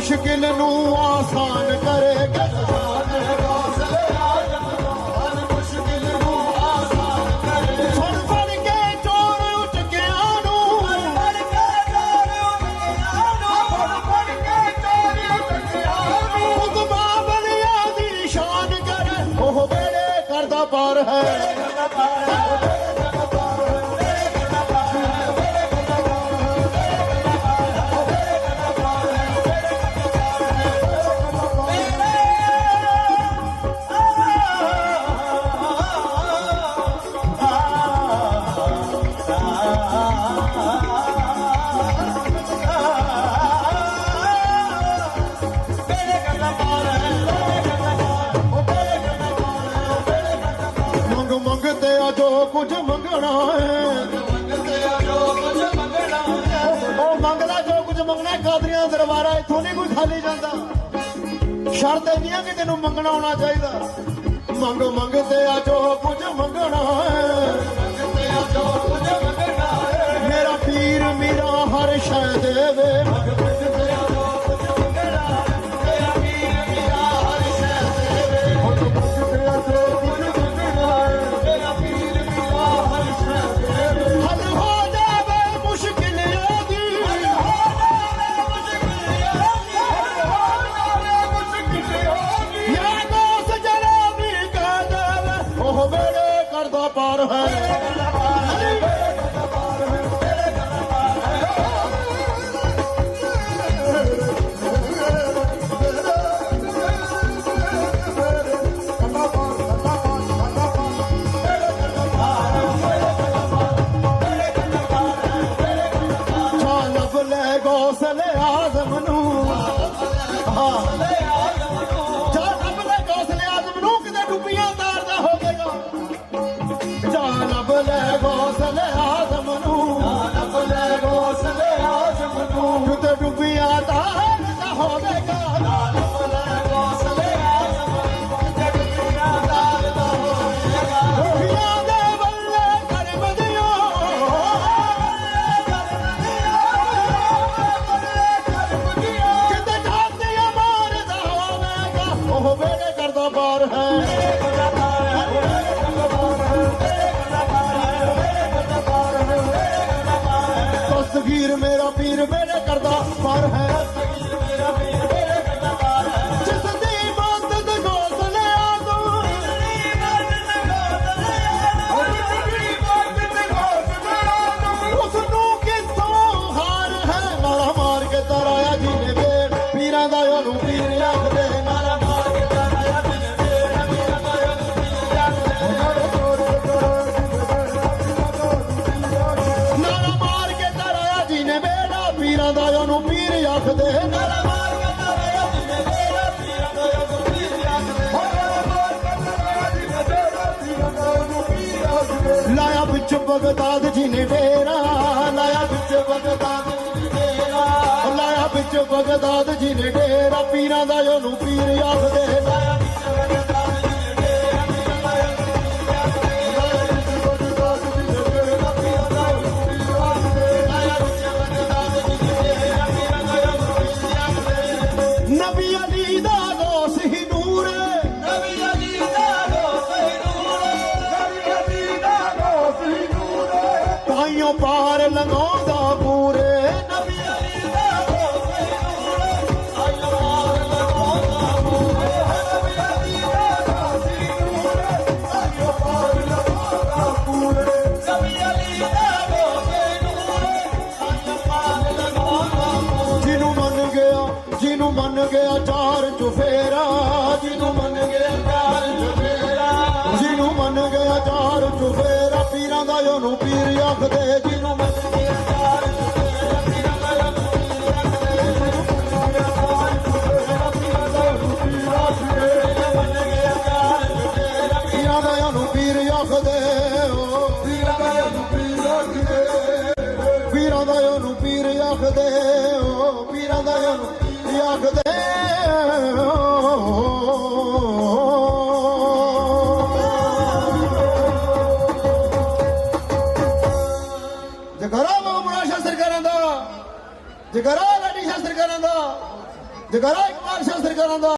ਮੁਸ਼ਕਿਲ ਨੂੰ ਆਸਾਨ ਕਰੇ ਸੁਣ ਮੰਗ ਮੰਗਦੇ ਆ ਜੋ ਕੁਝ ਮੰਗਣਾ ਹੈ। ਉਹ ਮੰਗਦਾ ਜੋ ਕੁਝ ਮੰਗਣਾ ਕਾਦਰੀਆਂ ਦਰਬਾਰਾ ਇੱਥੋਂ ਨਹੀਂ ਕੋਈ ਖਾਲੀ ਜਾਂਦਾ। ਸ਼ਰਤ ਇੰਨੀ ਆ ਕਿ ਤੈਨੂੰ ਮੰਗਣਾ ਆਉਣਾ ਚਾਹੀਦਾ। ਮੰਗ ਮੰਗਦੇ ਆ ਜੋ ਕੁਝ ਮੰਗਣਾ ਹੈ। ਕਰਦਾ ਉਹ ਵੇੜੇ ਕਰਦਾ ਬਾਰ ਹੈ। ਤਸਵੀਰ ਮੇਰਾ ਪੀਰ ਵੇੜੇ ਕਰਦਾ ਬਾਰ ਬਗਦਾਦ ਜੀ ਨੇ ਡੇਰਾ ਲਾਇਆ ਵਿੱਚ ਬਗਦਾਦ ਜੀ ਨੇ ਡੇਰਾ। ਲਾਇਆ ਵਿੱਚ ਬਗਦਾਦ ਜੀ ਨੇ ਡੇਰਾ। ਪੀਰਾਂ ਦਾ ਉਹਨੂੰ ਪੀਰ ਆਖਦੇ ਲਾਇਆ ਵਿੱਚ ਬਗਦਾਦ ਤਾਈਓ ਪਾਰ ਲੰਘਾਉਂਦਾ ਪੂਰੇ ਨਬੀ ਅਲੀ ਦਾ ਦੋਸ ਨੂਰ ਤਾਈਓ ਪਾਰ ਲੰਘਾਉਂਦਾ ਪੂਰੇ ਨਬੀ ਅਲੀ ਦਾ ਦੋਸ ਨੂਰ ਤਾਈਓ ਪਾਰ ਲੰਘਾਉਂਦਾ ਪੂਰੇ ਨਬੀ ਅਲੀ ਦਾ ਦੋਸ ਨੂਰ ਤਾਈਓ ਪਾਰ ਲੰਘਾਉਂਦਾ ਜਿਹਨੂੰ ਮੰਨ ਗਿਆ, ਜਿਹਨੂੰ ਮੰਨ ਗਿਆ ਚਾਰ ਚੁਫੇਰਾ, ਜਿਹਨੂੰ ਮੰਨ ਗਿਆ ਆਖਦੇ ਓ ਪੀਰਾਂ ਦਾ ਉਹਨੂੰ ਆਖਦੇ। ਪੀਰਾਂ ਦਾ ਉਹਨੂੰ ਪੀਰ ਆਖਦੇ ਓ ਪੀਰਾਂ ਦਾ